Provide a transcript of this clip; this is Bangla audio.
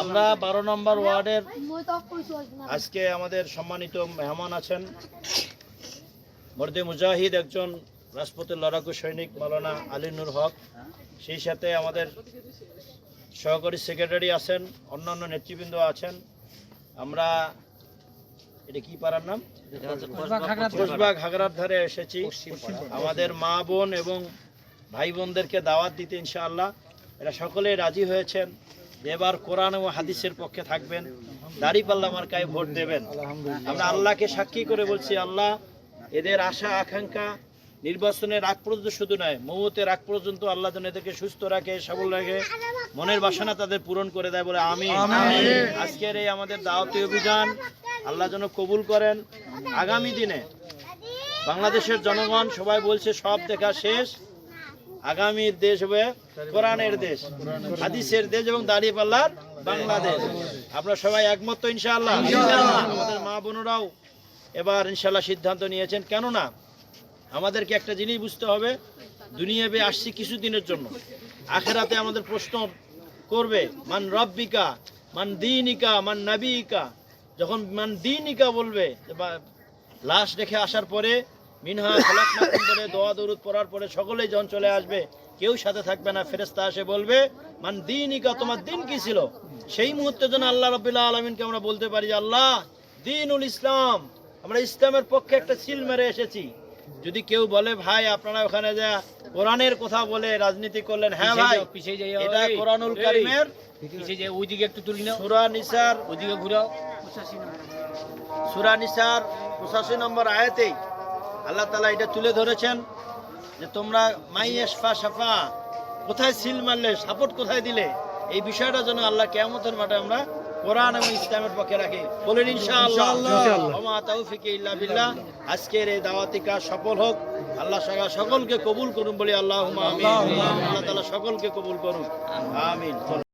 আমরা বারো নম্বর ওয়ার্ডের আজকে আমাদের সম্মানিত মেহমান আছেন। মর্দে মুজাহিদ একজন রাজপথের লড়াকু সৈনিক মালানা আলী নূর হক। সেই সাথে আমাদের সহকারী সেক্রেটারি আছেন, অন্যান্য নেতৃবৃন্দ আছেন। আমরা, এটা কি পাড়ার নাম? কসবা ঘাগরার ধারে এসেছি। আমাদের মা বোন এবং ভাই বোনদেরকে দাওয়াত দিতে ইনশাআল্লাহ। এরা সকলে রাজি হয়েছেন। এবার কোরআন ও হাদিসের পক্ষে থাকবেন। দাড়িপাল্লা মার্কায় ভোট দেবেন। আমরা আল্লাহকে সাক্ষী করে বলছি আল্লাহ এদের আশা আকাঙ্ক্ষা নির্বাচনের আগ পর্যন্ত শুধু নয় মৌতের আগ পর্যন্ত আল্লাহ যেন এদেরকে সুস্থ রাখে সবল রাখে মনের বাসনা তাদের পূরণ করে দেয় বলে আমি আজকের এই আমাদের দাওয়াতি অভিযান আল্লাহ যেন কবুল করেন। আগামী দিনে বাংলাদেশের জনগণ সবাই বলছে সব দেখা শেষ। আগামীর দেশ হবে কোরআনের দেশ হাদিসের দেশ এবং দাঁড়িয়ে পাল্লার বাংলাদেশ। আপনারা সবাই একমত তো ইনশাআল্লাহ? আমাদের মা বোনরাও এবার ইনশাআল্লাহ সিদ্ধান্ত নিয়েছেন। কেননা আমাদেরকে একটা জিনিস বুঝতে হবে দুনিয়াবে আসছি কিছুদিনের জন্য। আখেরাতে আমাদের প্রশ্ন করবে মান রব্বিকা মান দিনিকা মান নাবিকা। যখন মান দিনিকা বলবে লাশ রেখে আসার পরে মিনহা খলাকনাকুম বলে দোয়া দরুদ পড়ার পরে সকলেই চলে আসবে কেউ সাথে থাকবে না। ফেরেস্তা এসে বলবে মান দিনিকা তোমার দিন কি ছিল? সেই মুহূর্তে যেন আল্লাহ রবিল্লা আলমিনকে আমরা বলতে পারি যে আল্লাহ দিনুল ইসলাম আমরা ইসলামের পক্ষে একটা সিল মেরে এসেছি। যদি কেউ বলে ভাই আপনারা ওখানে যা কোরআনের কথা বলে রাজনীতি করলেন হ্যাঁ ভাই পিছিয়ে যাই এটা কোরআনুল কারিমের পিছিয়ে যাই ওইদিকে একটু তুলি নাও। সূরা নিসার ওইদিকে ঘুরাও। সূরা নিসার পঁচাশি নম্বর আয়াতেই আল্লাহ তালা এটা তুলে ধরেছেন যে তোমরা মাই এসফা সাফা কোথায় সিল মারলে সাপোর্ট কোথায় দিলে এই বিষয়টা যেন আল্লাহ কেমতের মাঠে আমরা কোরআন এবং ইসলামের পক্ষে রাখি। বলেন ইনশাআল্লাহ। আজকের এই দাওয়াতি কাজ সফল হোক। আল্লাহ সগা সকলকে কবুল করুন বলি আল্লাহ আল্লাহ তাআলা সকলকে কবুল করুন। আমিন।